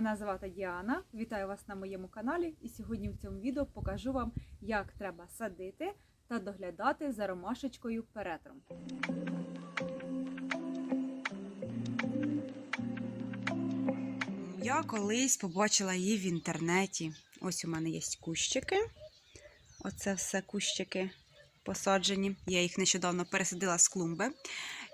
Мене звати Діана. Вітаю вас на моєму каналі. І сьогодні в цьому відео покажу вам, як треба садити та доглядати за ромашечкою перетром. Я колись побачила її в інтернеті. Ось у мене є кущики. Оце все кущики посаджені. Я їх нещодавно пересадила з клумби.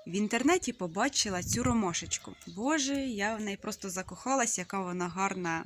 В інтернеті побачила цю ромашечку. Боже, я в неї просто закохалась, яка вона гарна.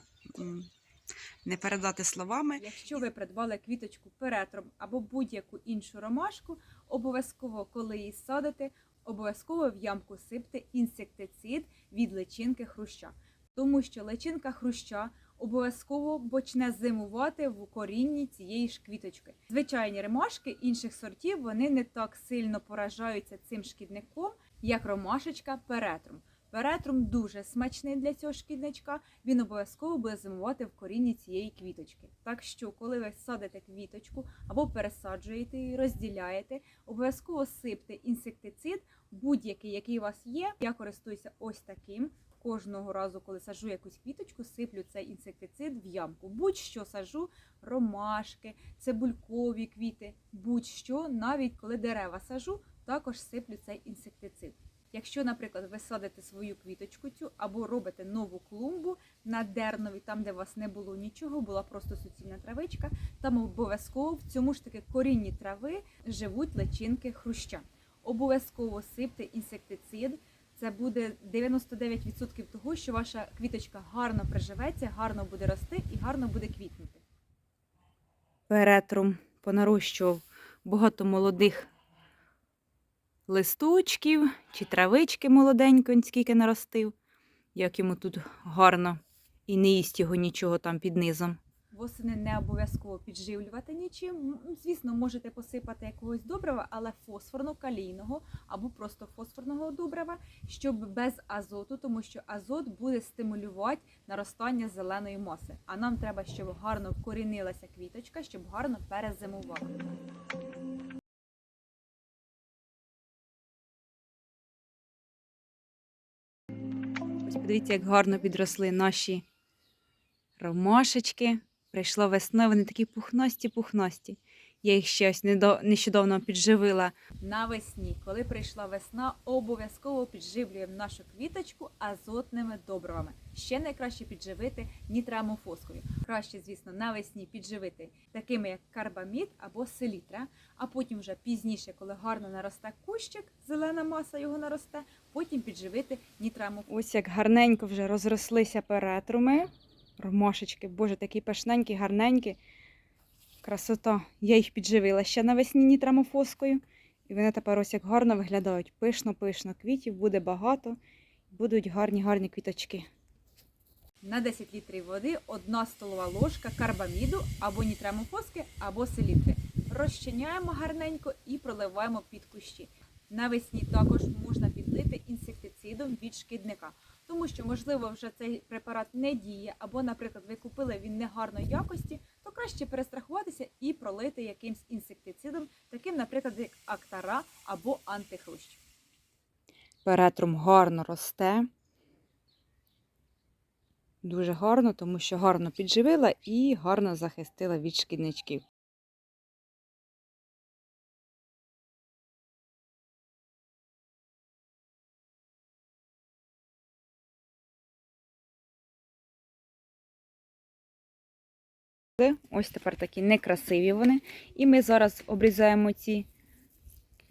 Не передати словами. Якщо ви придбали квіточку перетром або будь-яку іншу ромашку, обов'язково, коли її садите, обов'язково в ямку сипте інсектицид від личинки хруща. Тому що личинка хруща обов'язково почне зимувати в корінні цієї ж квіточки. Звичайні ромашки інших сортів вони не так сильно поражаються цим шкідником, як ромашечка перетром. Перетрум дуже смачний для цього шкідничка. Він обов'язково буде зимувати в корінні цієї квіточки. Так що, коли ви садите квіточку або пересаджуєте її, розділяєте, обов'язково сипте інсектицид, будь-який, який у вас є. Я користуюся ось таким. Кожного разу, коли сажу якусь квіточку, сиплю цей інсектицид в ямку. Будь-що сажу, ромашки, цибулькові квіти, будь-що, навіть коли дерева сажу, також сиплю цей інсектицид. Якщо, наприклад, ви садите свою квіточку цю або робите нову клумбу на дернові, там, де у вас не було нічого, була просто суцільна травичка, там обов'язково в цьому ж таки корінні трави живуть личинки хруща. Обов'язково сипте інсектицид. Це буде 99% того, що ваша квіточка гарно приживеться, гарно буде рости і гарно буде квітнути. Перетрум понарощував багато молодих листочків чи травички молоденько, скільки наростив, як йому тут гарно і не їсть його нічого там під низом. Восени не обов'язково підживлювати нічим. Звісно, можете посипати якогось добрива, але фосфорно-калійного або просто фосфорного добрива, щоб без азоту, тому що азот буде стимулювати наростання зеленої маси. А нам треба, щоб гарно вкорінилася квіточка, щоб гарно перезимувала. Ось подивіться, як гарно підросли наші ромашечки. Прийшла весна, вони такі пухнасті-пухнасті. Я їх ще ось нещодавно підживила. Навесні, коли прийшла весна, обов'язково підживлюємо нашу квіточку азотними добривами. Ще найкраще підживити нітрамофоскою. Краще, звісно, навесні підживити такими, як карбамід або селітра, а потім вже пізніше, коли гарно наросте кущик, зелена маса його наросте, потім підживити нітрамофоскою. Ось як гарненько вже розрослися перетруми. Ромашечки, боже, такі пашненькі, гарненькі. Красота. Я їх підживила ще навесні нітрамофоскою. І вони тепер ось як гарно виглядають. Пишно-пишно. Квітів буде багато. Будуть гарні гарні квіточки. На 10 літрів води 1 столова ложка карбаміду або нітрамофоски, або селітри. Розчиняємо гарненько і проливаємо під кущі. Навесні також можна підлити інсектицидом від шкідника, тому що, можливо, вже цей препарат не діє, або, наприклад, ви купили він негарної якості, то краще перестрахуватися і пролити якимсь інсектицидом, таким, наприклад, як актара або антихрущ. Перетрум гарно росте. Дуже гарно, тому що гарно підживила і гарно захистила від шкідничків. Ось тепер такі некрасиві вони. І ми зараз обрізаємо ці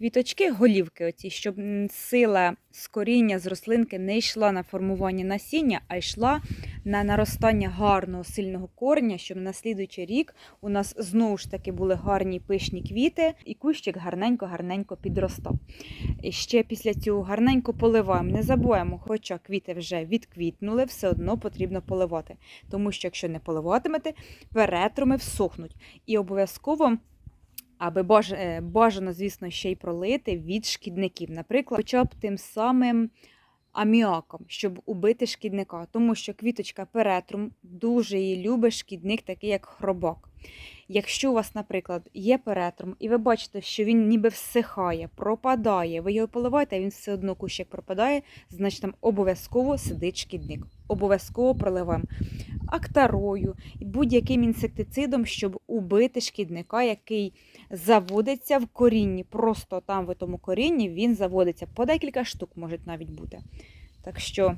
квіточки, голівки, оці, щоб сила з коріння з рослинки не йшла на формування насіння, а йшла на наростання гарного сильного корення, щоб на слідуючий рік у нас знову ж таки були гарні пишні квіти, і кущик гарненько-гарненько підростав. І ще після цього гарненько поливаємо. Не забуваємо, хоча квіти вже відквітнули, все одно потрібно поливати. Тому що якщо не поливатимете, перетруми всохнуть. І обов'язково аби бож... е, бажано, звісно, ще й пролити від шкідників. Наприклад, хоча б тим самим аміаком, щоб убити шкідника. Тому що квіточка перетрум дуже її любить шкідник, такий як хробак. Якщо у вас, наприклад, є перетрум, і ви бачите, що він ніби всихає, пропадає, ви його поливаєте, а він все одно кущик пропадає, значить там обов'язково сидить шкідник. Обов'язково проливаємо актарою і будь-яким інсектицидом, щоб убити шкідника, який заводиться в корінні. Просто там в тому корінні він заводиться. По декілька штук можуть навіть бути. Так що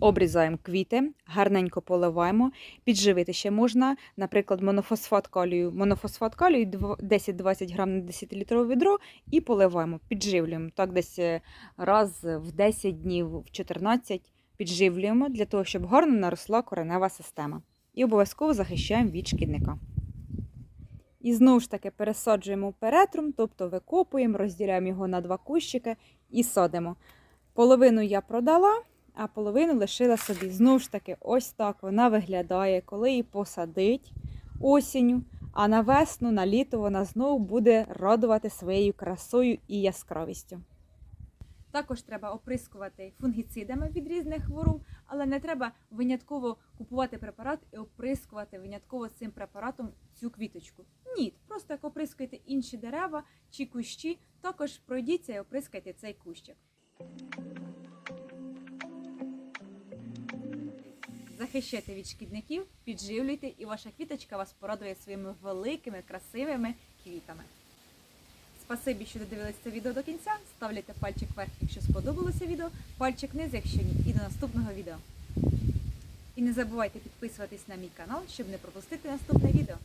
обрізаємо квіти, гарненько поливаємо. Підживити ще можна, наприклад, монофосфат калію. Монофосфат калію 10-20 грам на 10-літрове відро і поливаємо, підживлюємо. Так десь е, раз в 10 днів, в 14 підживлюємо для того, щоб гарно наросла коренева система. І обов'язково захищаємо від шкідника. І знову ж таки пересаджуємо перетрум, тобто викопуємо, розділяємо його на два кущики і садимо. Половину я продала, а половину лишила собі. Знову ж таки, ось так вона виглядає, коли її посадить осінню, а на весну, на літо вона знову буде радувати своєю красою і яскравістю. Також треба оприскувати фунгіцидами від різних хвороб, але не треба винятково купувати препарат і оприскувати винятково цим препаратом цю квіточку. Ні, просто як оприскуєте інші дерева чи кущі, також пройдіться і оприскайте цей кущик. Захищайте від шкідників, підживлюйте, і ваша квіточка вас порадує своїми великими красивими квітами. Спасибі, що додивилися це відео до кінця. Ставляйте пальчик вверх, якщо сподобалося відео, пальчик вниз, якщо ні. І до наступного відео. І не забувайте підписуватись на мій канал, щоб не пропустити наступне відео.